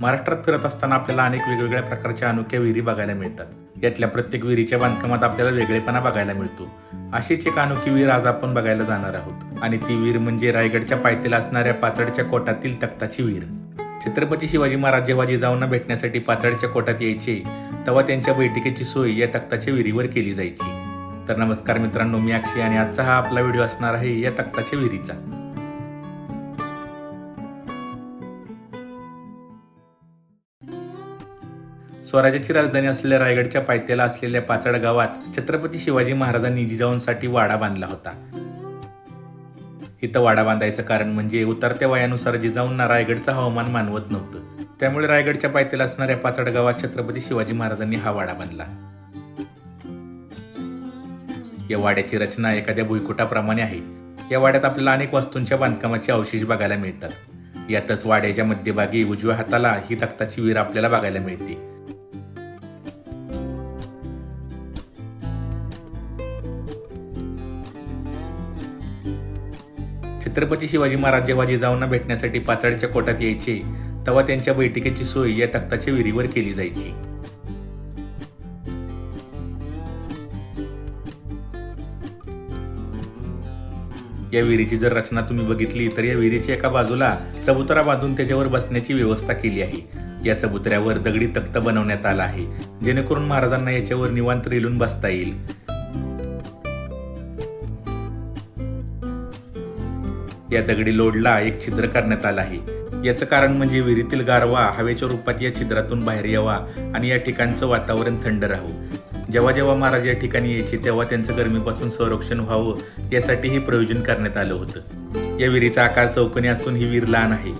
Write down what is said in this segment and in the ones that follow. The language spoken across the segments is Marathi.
महाराष्ट्रात फिरत असताना आपल्याला अनेक वेगवेगळ्या प्रकारच्या अनोख्या विहिरी बघायला मिळतात. यातल्या प्रत्येक विहिरीच्या बांधकामात आपल्याला वेगळेपणा बघायला मिळतो. अशीच एक अनोखी विहीर आज आपण बघायला जाणार आहोत. आणि ती विहीर म्हणजे रायगडच्या पायथ्याला असणाऱ्या पाचडच्या कोटातील तख्ताची विहीर. छत्रपती शिवाजी महाराज जेव्हा जिजाऊंना भेटण्यासाठी पाचडच्या कोटात यायचे तेव्हा त्यांच्या बैठकीची सोय या तख्ताच्या विहिरीवर केली जायची. तर नमस्कार मित्रांनो मी अक्षय आणि आजचा हा आपला व्हिडिओ असणार आहे या तख्ताच्या विहिरीचा. स्वराज्याची राजधानी असलेल्या रायगडच्या पायथ्याला असलेल्या पाचड गावात छत्रपती शिवाजी महाराजांनी जिजाऊंसाठी वाडा बांधला होता. इथं वाडा बांधायचं कारण म्हणजे उतरत्या वयानुसार जिजाऊंना रायगडचं हवामान मानवत नव्हतं. त्यामुळे रायगडच्या पायथ्याला असणाऱ्या पाचड गावात छत्रपती शिवाजी महाराजांनी हा वाडा बांधला. या वाड्याची रचना एखाद्या भुईकोटाप्रमाणे आहे. या वाड्यात आपल्याला अनेक वस्तूंच्या बांधकामाचे अवशेष बघायला मिळतात. यातच वाड्याच्या मध्यभागी उजव्या हाताला ही तख्ताची वीर आपल्याला बघायला मिळते. छत्रपती शिवाजी महाराज जेव्हा जिजाऊंना भेटण्यासाठी पाचडच्या कोटात यायचे तेव्हा त्यांच्या बैठकीची सोय या तख्ताच्या विहिरीवर केली जायची. या विहिरीची जर रचना तुम्ही बघितली तर या विहिरीच्या एका बाजूला चबुतरा बांधून त्याच्यावर बसण्याची व्यवस्था केली आहे. या चबुतऱ्यावर दगडी तख्त बनवण्यात आला आहे. जेणेकरून महाराजांना याच्यावर निवांत रेलून बसता येईल. या दगडी लोडला एक छिद्र करण्यात आलं आहे. याचं कारण म्हणजे विहिरीतील गारवा हवेच्या रूपात या छिद्रातून बाहेर यावा आणि या ठिकाणचं वातावरण थंड राहू. जेव्हा जेव्हा महाराज या ठिकाणी यायचे तेव्हा त्यांचं गरमीपासून संरक्षण व्हावं यासाठी हे प्रयोजन करण्यात आलं होतं. या विहिरीचा आकार चौकणी असून ही विहीर लहान आहे.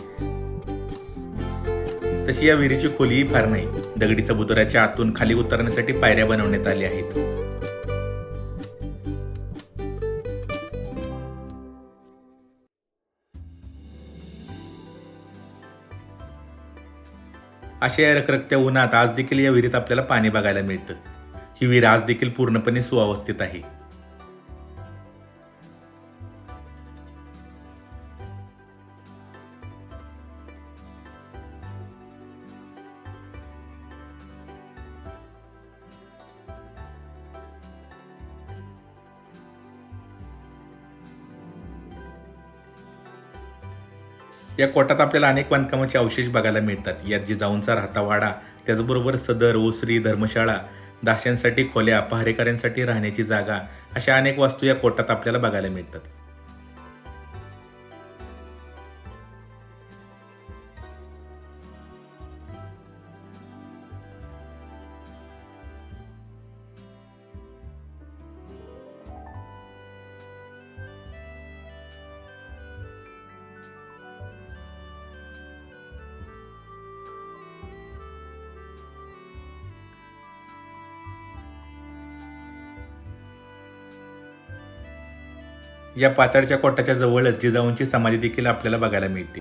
तशी या विहिरीची खोलीही फार नाही. दगडी चबुतऱ्याच्या आतून खाली उतरण्यासाठी पायऱ्या बनवण्यात आल्या आहेत. अशा या रखरखत्या उन्हात आज देखील या विहिरीत आपल्याला पाणी बघायला मिळतं. ही विहीर आज देखील पूर्णपणे सुअवस्थित आहे. या कोटात आपल्याला अनेक बांधकामाचे अवशेष बघायला मिळतात. यात जिजाऊंचा राहता वाडा त्याचबरोबर सदर ओसरी धर्मशाळा दाशांसाठी खोल्या पहारेकऱ्यांसाठी राहण्याची जागा अशा अनेक वास्तू या कोटात आपल्याला बघायला मिळतात. या पाचाडच्या कोटाच्या जवळच जिजाऊंची समाधी देखील आपल्याला बघायला मिळते.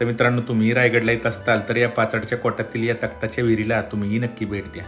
तर मित्रांनो तुम्ही रायगडला येत असताल तर या पाचडच्या कोटातील या तख्ताच्या विहिरीला तुम्हीही नक्की भेट द्या.